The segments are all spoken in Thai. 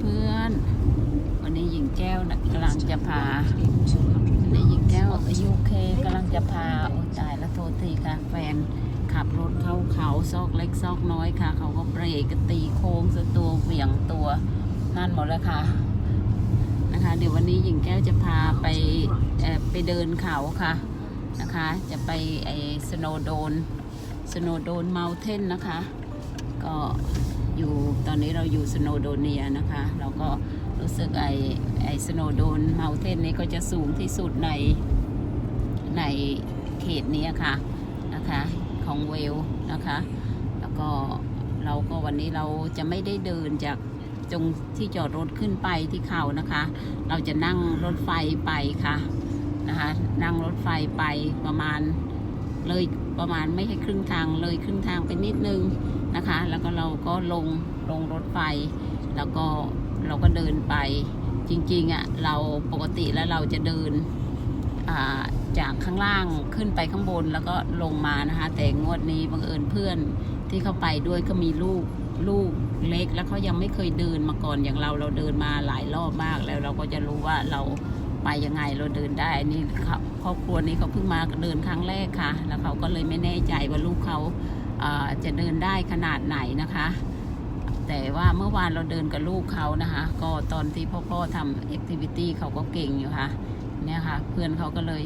เพื่อนๆ วันนี้หญิงแก้วนะกำลังจะพาวันนี้หญิงแก้วอายุเคกำลังจะพาโอ้ตายแล้วโทษทีค่ะแฟนขับรถเข้าเขาซอกเล็กซอกน้อยค่ะ เขาก็เบรกก็ตีโค้งสตัวเหวี่ยงตัวนั่นหมดแล้วค่ะนะคะ เดี๋ยววันนี้หญิงแก้วจะพาไปไปเดินเขาค่ะนะคะ จะไปไอสโนโดนสโนโดนเมลเทนนะคะ ก็ อยู่ตอนนี้เราอยู่สโนโดเนียนะคะ เราก็รู้สึกไอไอสโนโดนเมลเทนนี้ก็จะสูงที่สุดในในเขตนี้ค่ะนะคะของเวลนะคะ แล้วก็เราก็วันนี้เราจะไม่ได้เดินจากจงที่จอดรถขึ้นไปที่เขานะคะ เราจะนั่งรถไฟไปค่ะนะคะนั่งรถไฟไปประมาณเลยประมาณไม่ใช่ครึ่งทางเลยครึ่งทางไปนิดนึง นะคะ แล้วก็เราก็ลงลงรถไฟ แล้วก็เราก็เดินไป จริงๆอะ่ะเราปกติแล้วเราจะเดินาจากข้างล่างขึ้นไปข้างบนแล้วก็ลงมานะคะ แต่งวดนี้บังเอิญเพื่อนที่เข้าไปด้วยก็มีลูกลูกเล็กแล้วเขายังไม่เคยเดินมาก่อนอย่างเราเราเดินมาหลายรอบมากแล้วเราก็จะรู้ว่าเราไปยังไงเราเดินได้นี่ครอบครัวนี้เขาเพิ่งมาเดินครั้งแรกค่ะ แล้วเขาก็เลยไม่แน่ใจว่าลูกเขา จะเดินได้ขนาดไหนนะคะ แต่ว่าเมื่อวานเราเดินกับลูกเขานะคะ ก็ตอนที่พ่อพ่อทำแอคทิวิตี้เขาก็เก่งอยู่ค่ะเนี่ยค่ะ เพื่อนเขาก็เลย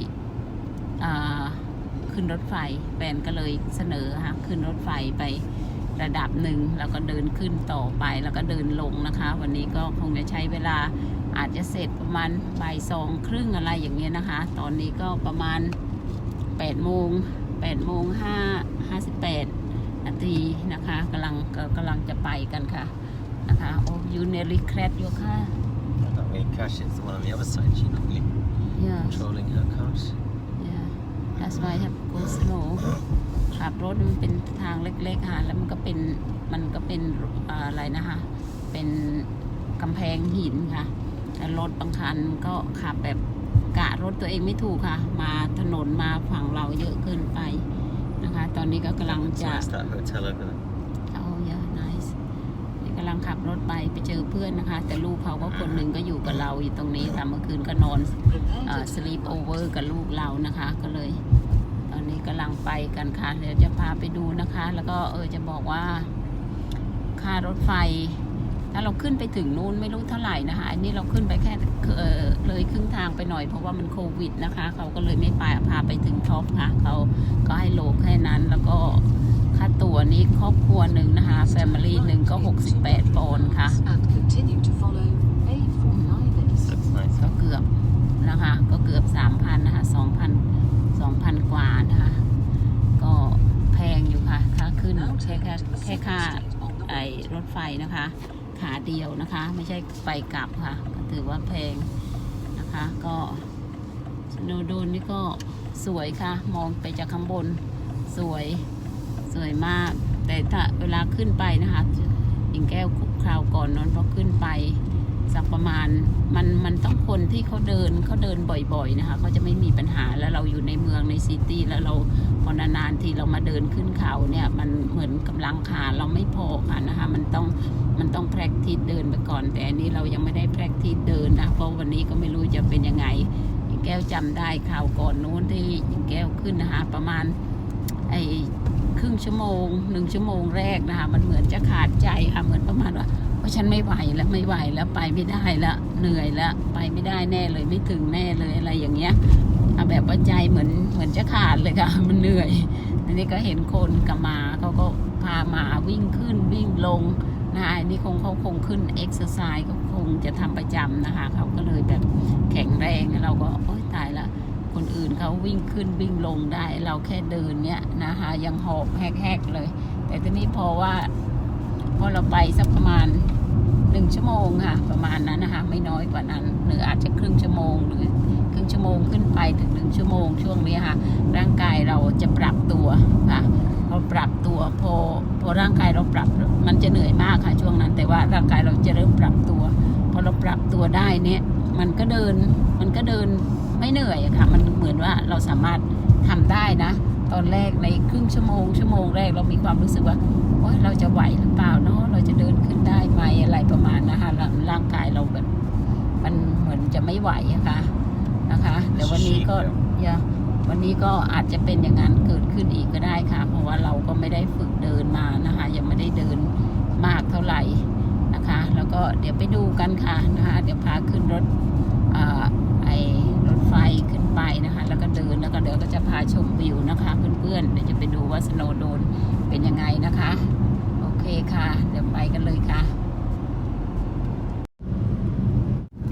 ขึ้นรถไฟแฟนก็เลยเสนอค่ะขึ้นรถไฟไประดับหนึ่งแล้วก็เดินขึ้นต่อไปแล้วก็เดินลงนะคะ วันนี้ก็คงจะใช้เวลาอาจจะเสร็จประมาณบ่ายสองครึ่งอะไรอย่างเงี้ยนะคะ ตอนนี้ก็ประมาณ8ปดโมงแปดโมงห้าห้าสิบแปด นาทีนะคะกำลังก็กำลังจะไปกันค่ะนะคะโอ้ยูเนลิแครดอยู่ค่ะ That way, Cash is the one on the other side. She could be yeah controlling her cars. yeah that's why have go slow ขับรถมันเป็นทางเล็กๆค่ะแล้วมันก็เป็นมันก็เป็นอ่าอะไรนะคะ เป็นกำแพงหินค่ะแต่รถบางคันก็ขับแบบกะรถตัวเองไม่ถูกค่ะ มาถนนมาฝั่งเราเยอะเกินไปนะคะ ตอนนี้ก็กำลัง So จะ that's that hotel over there. เอาเยอะ nice นี่กำลังขับรถไปไปเจอเพื่อนนะคะ แต่ลูกเขาก็คนหนึ่งก็อยู่กับเราอยู่ตรงนี้ค่ะเมื่อคืนก็นอนสลีปโอเวอร์กับลูกเรานะคะ ก็เลย ตอนนี้กำลังไปกันค่ะเดี๋ยวจะพาไปดูนะคะ แล้วก็เออจะบอกว่า ค่ารถไฟ ถ้าเราขึ้นไปถึงนู้นไม่รู้เท่าไหร่นะคะอันนี้เราขึ้นไปแค่เเลยครึ่งทางไปหน่อยเพราะว่ามันโควิดนะคะ เขาก็เลยไม่ไปพาไปถึงท็อปค่ะเขาก็ให้โลแค่นั้นแล้วก็ค่าตั๋วนี้ครอบครัวหนึ่งนะคะแฟมิลี่หนึ่งก็ 68ปอนด์ค่ะก็เกือบนะคะ ก็เกือบ 3,000นะคะ2,000 2,000 กว่านะคะ ก็แพงอยู่ค่ะ ค่าขึ้นแค่แค่แค่ค่าไอรถไฟนะคะ ขาเดียวนะคะ ไม่ใช่ไปกลับค่ะ ถือว่าแพงนะคะ ก็สโนโดนนี่ก็สวยค่ะ มองไปจากข้างบนสวยสวยมาก แต่ถ้าเวลาขึ้นไปนะคะอิงแก้วคราวก่อนนั้นพอขึ้นไป สักประมาณมันมันต้องคนที่เขาเดินเขาเดินบ่อยๆนะคะเขาจะไม่มีปัญหาแล้วเราอยู่ในเมืองในซิตี้แล้วเราพอนานๆทีเรามาเดินขึ้นเขาเนี่ยมันเหมือนกำลังขาเราไม่พอค่ะนะคะมันต้องมันต้อง practice เดินไปก่อน แต่อันนี้เรายังไม่ได้ practice เดินนะเพราะวันนี้ก็ไม่รู้จะเป็นยังไงแก้วจำได้ข่าวก่อนนู้นที่แก้วขึ้นนะคะประมาณไอ้ครึ่งชั่วโมงหนึ่งชั่วโมงแรกนะคะมันเหมือนจะขาดใจค่ะเหมือนประมาณว่า เพราะฉันไม่ไหวแล้วไม่ไหวแล้วไปไม่ได้แล้วเหนื่อยแล้วไปไม่ได้แน่เลยไม่ถึงแน่เลยอะไรอย่างเงี้ยเอาแบบว่าใจเหมือนเหมือนจะขาดเลยค่ะ มันเหนื่อย อันนี้ก็เห็นคนกับมาเขาก็พามาวิ่งขึ้นวิ่งลงนะคะอันนี่คงเขาคงขึ้นเอ็กซ์ไซส์เขาคงจะทำประจำนะคะเขาก็เลยแบบแข็งแรงเราก็โอ๊ยตายละคนอื่นเขาวิ่งขึ้นวิ่งลงได้ เราแค่เดินเนี้ยนะคะยังหอบแหกๆเลย แต่ทีนี้พอว่า พอเราไปสักประมาณหนึ่งชั่วโมงค่ะ ประมาณนั้นนะคะไม่น้อยกว่านั้น หรืออาจจะครึ่งชั่วโมงหรือครึ่งชั่วโมงขึ้นไปถึงหนึ่งชั่วโมงช่วงนี้ค่ะ ร่างกายเราจะปรับตัวค่ะพอปรับตัวพอพอร่างกายเราปรับมันจะเหนื่อยมากค่ะ ช่วงนั้น แต่ว่าร่างกายเราจะเริ่มปรับตัวพอเราปรับตัวได้เนี่ย มันก็เดินมันก็เดินไม่เหนื่อยค่ะ มันเหมือนว่าเราสามารถทำได้นะ ตอนแรกในครึ่งชั่วโมงชั่วโมงแรกเรามีความรู้สึกว่า ว่าเราจะไหวหรือเปล่าเนาะเราจะเดินขึ้นได้ไหมอะไรประมาณนะคะร่างร่างกายเราแบบมันเหมือนจะไม่ไหวอะค่ะนะคะเดี๋ยววันนี้ก็อย่าวันนี้ก็อาจจะเป็นอย่างนั้นเกิดขึ้นอีกก็ได้ค่ะ เพราะว่าเราก็ไม่ได้ฝึกเดินมานะคะ ยังไม่ได้เดินมากเท่าไหร่นะคะ แล้วก็เดี๋ยวไปดูกันค่ะนะคะเดี๋ยวพาขึ้นรถอ่าไอรถไฟขึ้นไปนะคะ แล้วก็เดินแล้วก็เดี๋ยวก็จะพาชมวิวนะคะ เพื่อนๆเดี๋ยวจะไปดูว่าสโนว์โดน เป็นยังไงนะคะ โอเคค่ะ เดี๋ยวไปกันเลยค่ะ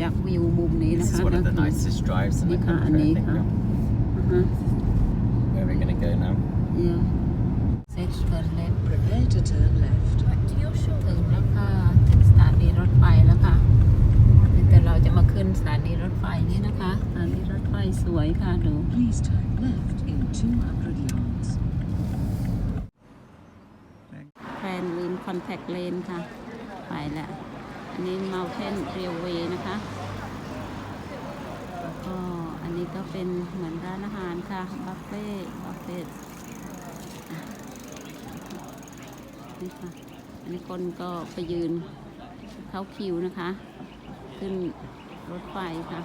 จากวิวมุมนี้นะ This คะ is one of the ก็คือ nicest drives in the Nika country, I think. Anika. now. อือฮะ Where are we going to go now? yeah set for left Prepare to turn left. ถึงแล้วค่ะถึงสถานีรถไฟแล้วค่ะแต่เราจะมาขึ้นสถานีรถไฟนี้นะคะสถานีรถไฟสวยค่ะดู Please turn left in 200 yards. แฟนวินค อนแทคเลนค่ะ ไปแล้ว อันนี้ Mountain Railway นะคะก็อันนี้ก็เป็นเหมือนร้านอาหารค่ะ บัฟเฟ่บัฟเฟ่นี่ค่ะ อันนี้คนก็ไปยืนเข้าคิวนะคะ ขึ้นรถไฟค่ะ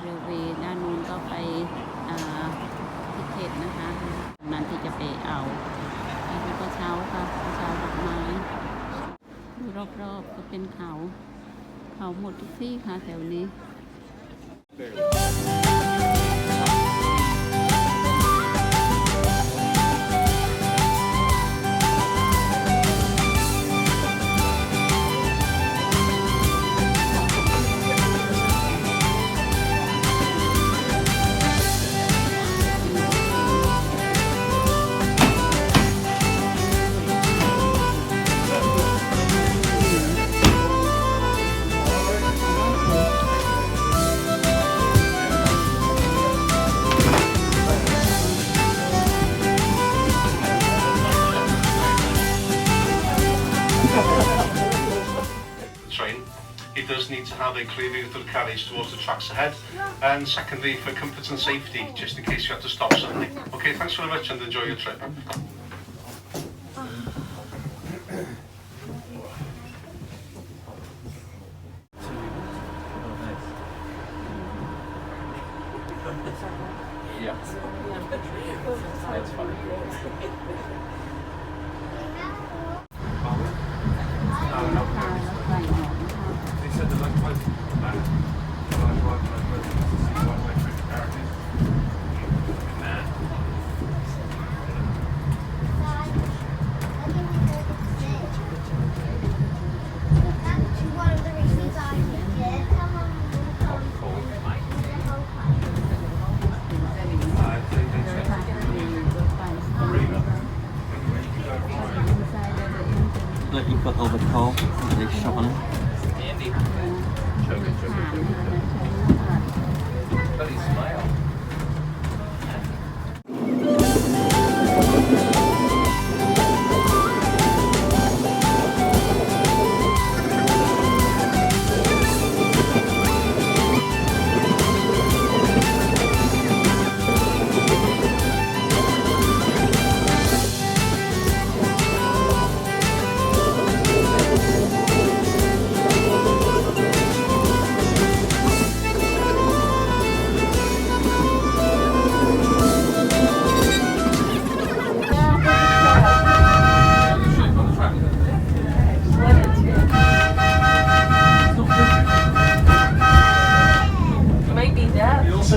เรลเวย์ด้านนู้นก็ไปทิเกตนะคะ นั้นที่จะไปเอา อันนี้ก็เช้าค่ะเช้าดอกไม้ดูรอบๆก็เป็นเขา เขาหมดทุกที่ค่ะแถวนี้ quickly of the carriage towards the tracks ahead. And secondly, for comfort and safety, just in case you have to stop suddenly. Okay, thanks very much and enjoy your trip. Yeah. That's funny.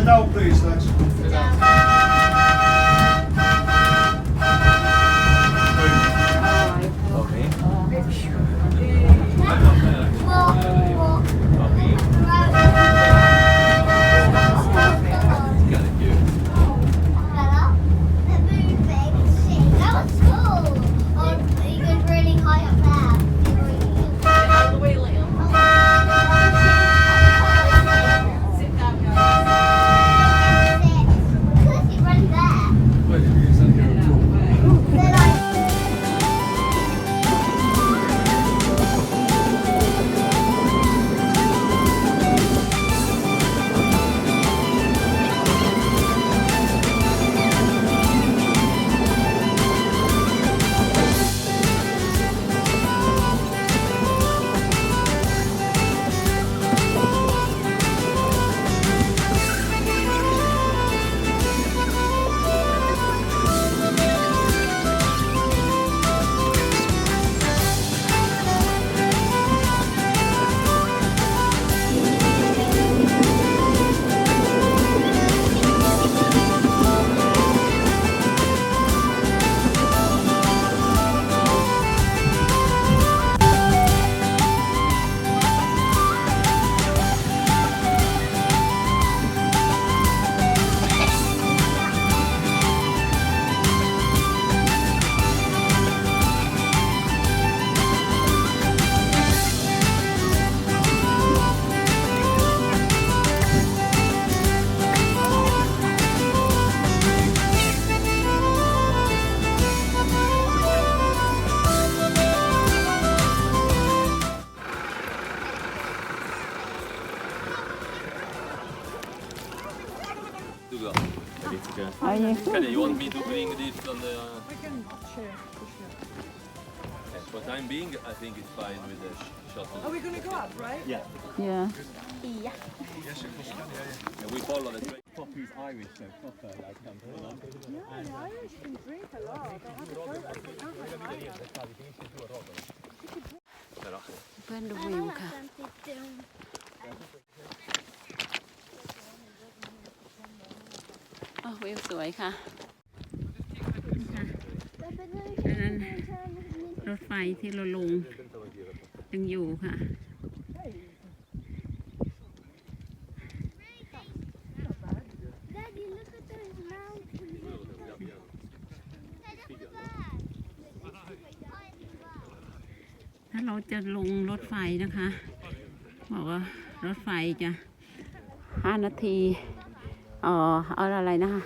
Down, please, thanks. For time being, I think it's fine with the sh- shuttle. Are we gonna go up, right? Yeah. yeah. And we follow the train. Poppy's Irish, so proper, like, come full on. Yeah, the Irish can drink a lot. They have a perfect Där då. เพื่อนดูวิวค่ะ อ๋อวิวสวยค่ะอันนั้น รถไฟที่เราลงยังอยู่ค่ะ ถ้าเราจะลงรถไฟนะคะ บอกว่ารถไฟจะห้านาทีอ๋อเอาอะไรนะคะ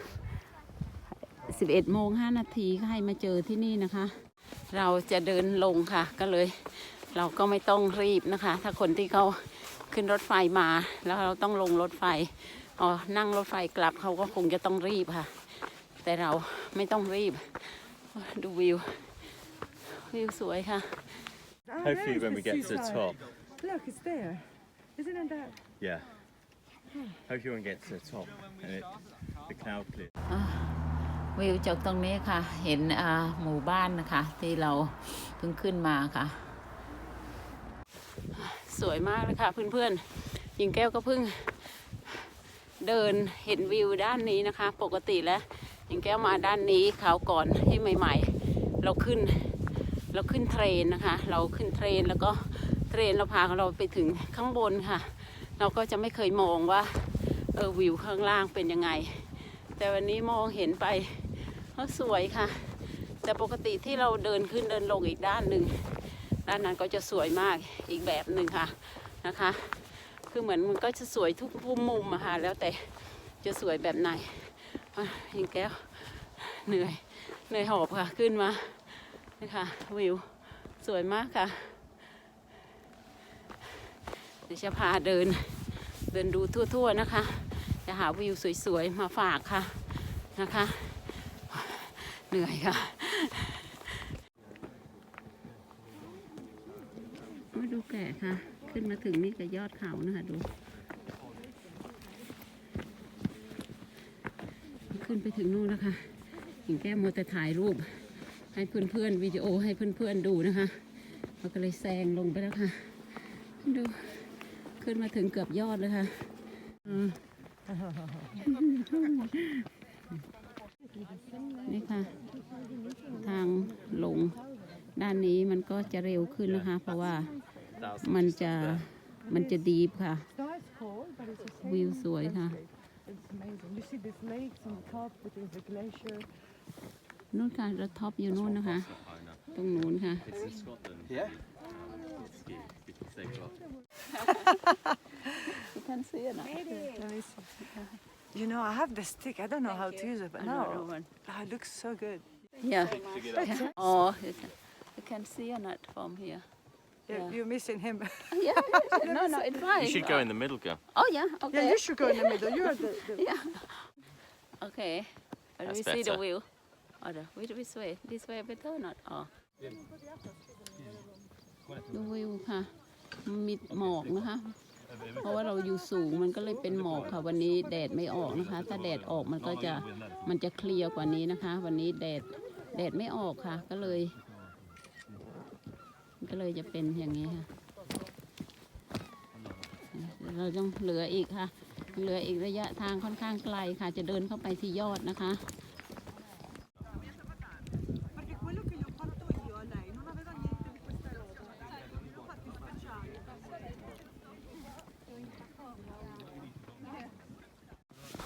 สิบเอ็ดโมงห้านาทีก็ให้มาเจอที่นี่นะคะ เราจะเดินลงค่ะ ก็เลย เราก็ไม่ต้องรีบนะคะ ถ้าคนที่เขาขึ้นรถไฟมา แล้วเราต้องลงรถไฟอ๋อนั่งรถไฟกลับเขาก็คงจะต้องรีบค่ะ แต่เราไม่ต้องรีบ ดูวิว วิวสวยค่ะ Hopefully when we get to the top. Look, it's there. Isn't it that? Yeah. Hopefully when we get to the top and it, the cloud clears. วิวจากตรงนี้ค่ะ เห็นหมู่บ้านนะคะ ที่เราเพิ่งขึ้นมาค่ะ สวยมากเลยค่ะเพื่อนๆหญิงแก้วก็เพิ่งเดินเห็นวิวด้านนี้นะคะ ปกติแล้วหญิงแก้วมาด้านนี้คราวก่อนที่ใหม่ ๆ เราขึ้น เราขึ้นเทรนนะคะ เราขึ้นเทรนแล้วก็เทรนเราพาเราไปถึงข้างบนค่ะ เราก็จะไม่เคยมองว่าเออวิวข้างล่างเป็นยังไงแต่วันนี้มองเห็นไป ก็สวยค่ะ แต่ปกติที่เราเดินขึ้นเดินลงอีกด้านหนึ่งด้านนั้นก็จะสวยมากอีกแบบหนึ่งค่ะนะคะ คือเหมือนมันก็จะสวยทุกมุมอะค่ะแล้วแต่จะสวยแบบไหนอะยิงแก้วเหนื่อยเหนื่อยหอบค่ะขึ้นมานะคะวิวสวยมากค่ะเดี๋ยวจะพาเดินเดินดูทั่วๆนะคะ จะหาวิวสวยๆมาฝากค่ะนะคะ เหนื่อยค่ะมาดูแกะค่ะ ขึ้นมาถึงนี่กับยอดเขานะคะดู ขึ้นไปถึงนู่นนะคะหญิงแก้มมัวแต่ถ่ายรูป ให้เพื่อนๆวิดีโอให้เพื่อนๆดูนะคะเราก็เลยแซงลงไปแล้วค่ะ ดู ขึ้นมาถึงเกือบยอดเลยค่ะอืม นี่ค่ะ ทางลงด้านนี้มันก็จะเร็วขึ้นนะคะ เพราะว่ามันจะมันจะดีฟค่ะ No, it's cold, but it's the same. วิวสวยค่ะ It's amazing. You see these lakes on top with the glacier. นู่นค่ะรถท็อปอยู่นู่นนะคะ ตรงนู้นค่ะ It's in Scotland. Yeah. It's ski because they've got You know, I have the stick. I don't know how to use it, but now ah, it looks so good. yeah oh you can, you can see or not from here You're, Yeah. you're missing him. yeah no no it's fine You should go in the middle, girl. oh yeah yeah, okay you should go in the middle. You're the, the okay But That's we see the better. view or the which which way this way better or not oh ดูวิวค่ะมันมีหมอกนะคะ เพราะว่าเราอยู่สูงมันก็เลยเป็นหมอกค่ะ วันนี้แดดไม่ออกนะคะ ถ้าแดดออกมันก็จะมันจะเคลียร์กว่านี้นะคะ วันนี้แดดแดดไม่ออกค่ะ ก็เลย ก็เลยจะเป็นอย่างนี้ค่ะเราต้องเหลืออีกค่ะ เหลืออีกระยะทางค่อนข้างไกลค่ะ จะเดินเข้าไปที่ยอดนะคะ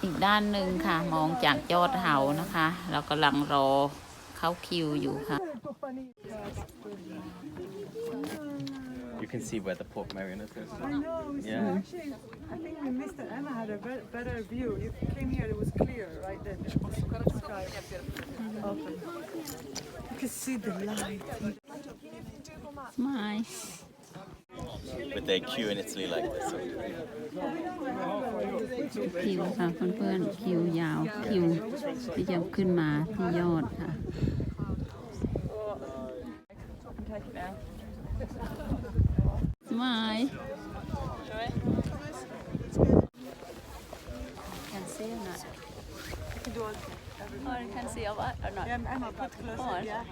อีกด้านหนึ่งค่ะ มองจากยอดเขานะคะ เรากำลังรอเข้าคิวอยู่ค่ะ You can see where the pork marionette is. I know. It's Yeah. Actually, I think we missed it. Emma had a be- better view. You came here, it was clear right then. Sky open. You can see the light. สมาย but they queue in Italy like this. คิวค่ะเพื่อนๆคิวยาวคิวที่จะขึ้นมาที่ยอดค่ะ Smile. Can see or not? You can do all Or you can see or what or not? Yeah, Emma, put closer. On. Yeah.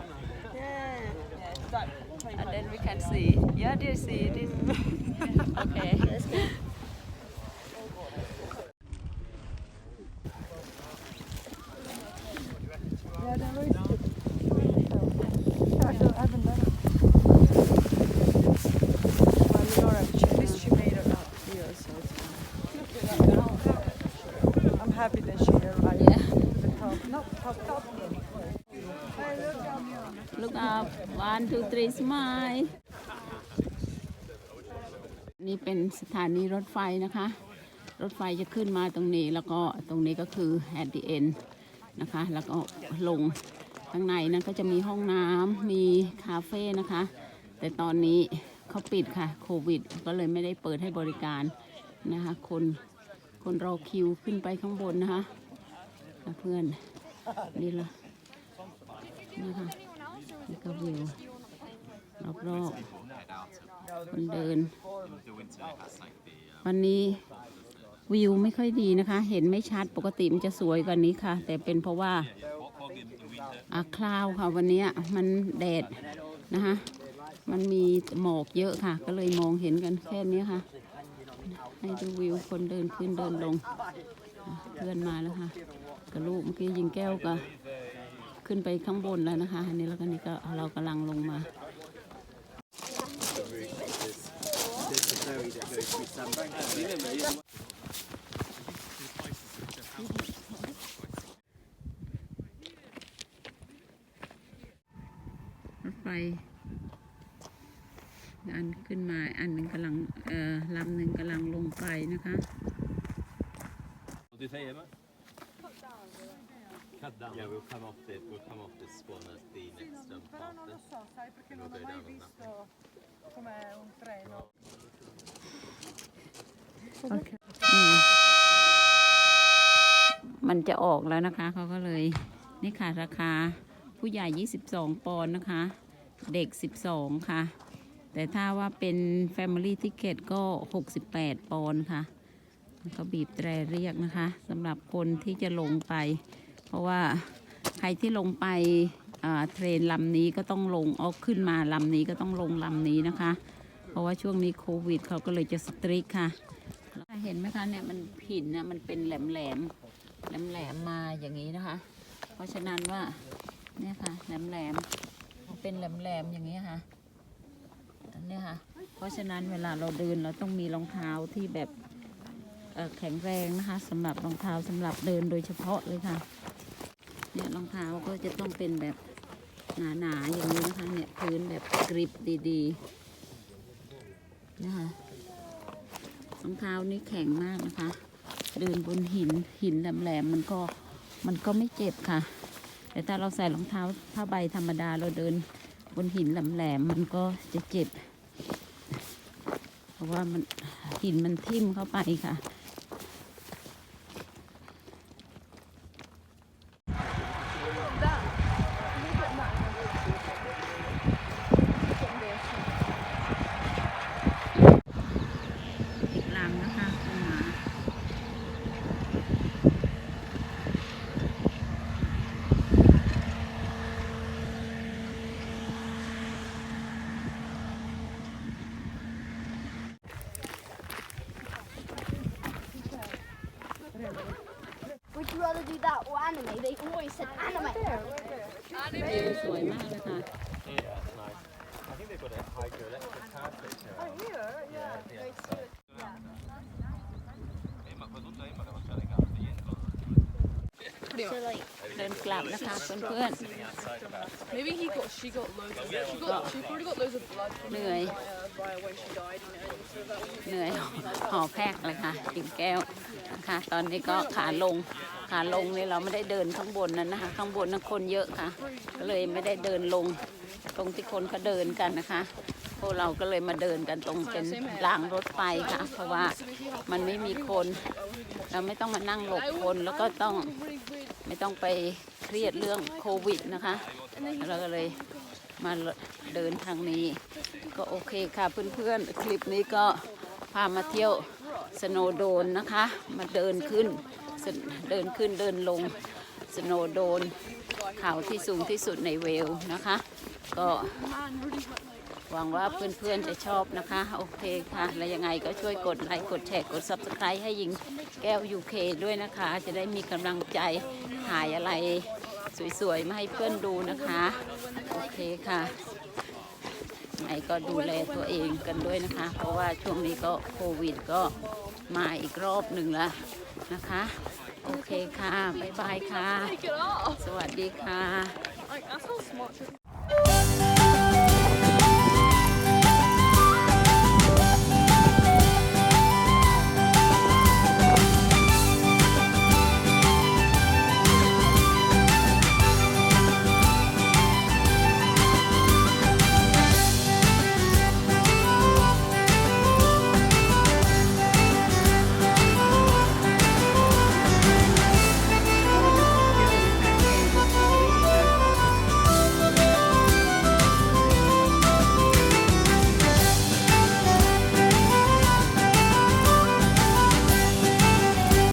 and then we can see. Yeah, do you see this? okay. happy that she arrived yeah. the top. Not top, top. Look up. One, two, three, smile. นี่เป็นสถานีรถไฟนะคะ รถไฟจะขึ้นมาตรงนี้แล้วก็ตรงนี้ก็คือ at the end นะคะ แล้วก็ลงข้างในนั้นก็จะมีห้องน้ำมีคาเฟ่นะคะ แต่ตอนนี้เขาปิดค่ะโควิด ก็เลยไม่ได้เปิดให้บริการนะคะ คนคนรอคิวขึ้นไปข้างบนนะคะะเพื่อนนี่ละนี่ค่ะ ก็วิวรอบๆคนเดิน วันนี้วิวไม่ค่อยดีนะคะ เห็นไม่ชัดปกติมันจะสวยกว่านี้ค่ะ แต่เป็นเพราะว่าอาคลาวค่ะวันนี้มันแดดนะคะมันมีหมอกเยอะค่ะ ก็เลยมองเห็นกันแค่นี้ค่ะ ให้ดูวิวคนเดินขึ้นเดินลง เพื่อนมาแล้วค่ะกับลูกเมื่อกี้ยิงแก้วก็ ขึ้นไปข้างบนแล้วนะคะอันนี้แล้วก็นี่ก็เรากำลังลงมา รถไฟอันขึ้นมาอันหนึ่งกำลังเอ่อลำหนึ่งกำลังลงไปนะคะ the we'll come off this one as the next um, No, no, lo so, sai, perché non ho mai visto com'è un treno. อืมมันจะออกแล้วนะคะเขาก็เลย นี่ค่ะราคาผู้ใหญ่ 22 ปอนด์นะคะ เด็ก 12 ค่ะ แต่ถ้าว่าเป็น Family Ticket ก็ 68 ปอนด์ค่ะเขาบีบแตรเรียกนะคะสำหรับคนที่จะลงไป เพราะว่าใครที่ลงไปเทรนลำนี้ก็ต้องลงเอาขึ้นมาลำนี้ก็ต้องลงลำนี้นะคะ เพราะว่าช่วงนี้โควิดเขาก็เลยจะสตริกค่ะเห็นไหมคะเนี่ยมันหินนะมันเป็นแหลมแหลมแหลมแหลมมาอย่างนี้นะคะ เพราะฉะนั้นว่าเนี่ยค่ะแหลมแหลมเป็นแหลมแหลมอย่างนี้ค่ะเนี่ยค่ะ เพราะฉะนั้นเวลาเราเดินเราต้องมีรองเท้าที่แบบ แข็งแรงนะคะสำหรับรองเท้าสำหรับเดินโดยเฉพาะเลยค่ะ เนี่ยรองเท้าก็จะต้องเป็นแบบหนาๆอย่างนี้นะคะเนี่ยพื้นแบบกริบดีๆนะคะรองเท้านี่แข็งมากนะคะ เดินบนหินหินแหลมๆมันก็มันก็ไม่เจ็บค่ะ แต่ถ้าเราใส่รองเท้าผ้าใบธรรมดาเราเดินบนหินแหลมๆมันก็จะเจ็บ เพราะว่ามันหินมันทิ่มเข้าไปค่ะ อีกลำนะคะขึ้นมา Would you rather do that or anime? They always said anime. วิวสวยมากเลยค่ะ Yeah, that's nice. I think they've got a hydroelectric power station. Oh, here, yeah. So like, เดินกลับนะคะเพื่อน Maybe he got, she got loads of, she got, she probably got loads of blood ๆ from เหนื่อย uh, Raya when she died, you know, so that was เหนื่อยหอแพกเลยค่ะกินแก้วนะคะ ตอนนี้ก็ขาลง ขาลงนี่เราไม่ได้เดินข้างบนนั้นนะคะ ข้างบนนั้นคนเยอะค่ะ ก็เลยไม่ได้เดินลง ตรงที่คนเขาเดินกันนะคะ พวกเราก็เลยมาเดินกันตรงเป็นรางรถไฟค่ะ เพราะว่ามันไม่มีคน เราไม่ต้องมานั่งหลบคนแล้วก็ต้องไม่ต้องไปเครียดเรื่องโควิดนะคะ เราก็เลยมาเดินทางนี้ ก็โอเคค่ะเพื่อนๆ คลิปนี้ก็พามาเที่ยวสโนว์โดนนะคะ มาเดินขึ้น เดินขึ้นเดินลงสโนโดนเขาที่สูงที่สุดในเวล์นะคะ ก็หวังว่าเพื่อนๆจะชอบนะคะ โอเคค่ะ และยังไงก็ช่วยกดไลค์ กดแชร์ กด Subscribe ให้หญิงแก้ว UK ด้วยนะคะ จะได้มีกำลังใจถ่ายอะไรสวยๆ มาให้เพื่อนดูนะคะ โอเคค่ะยังไงก็ดูแลตัวเองกันด้วยนะคะ เพราะว่าช่วงนี้ก็โควิดก็มาอีกรอบหนึ่งแล้ว นะคะ โอเคค่ะ บ๊ายบายค่ะ สวัสดีค่ะ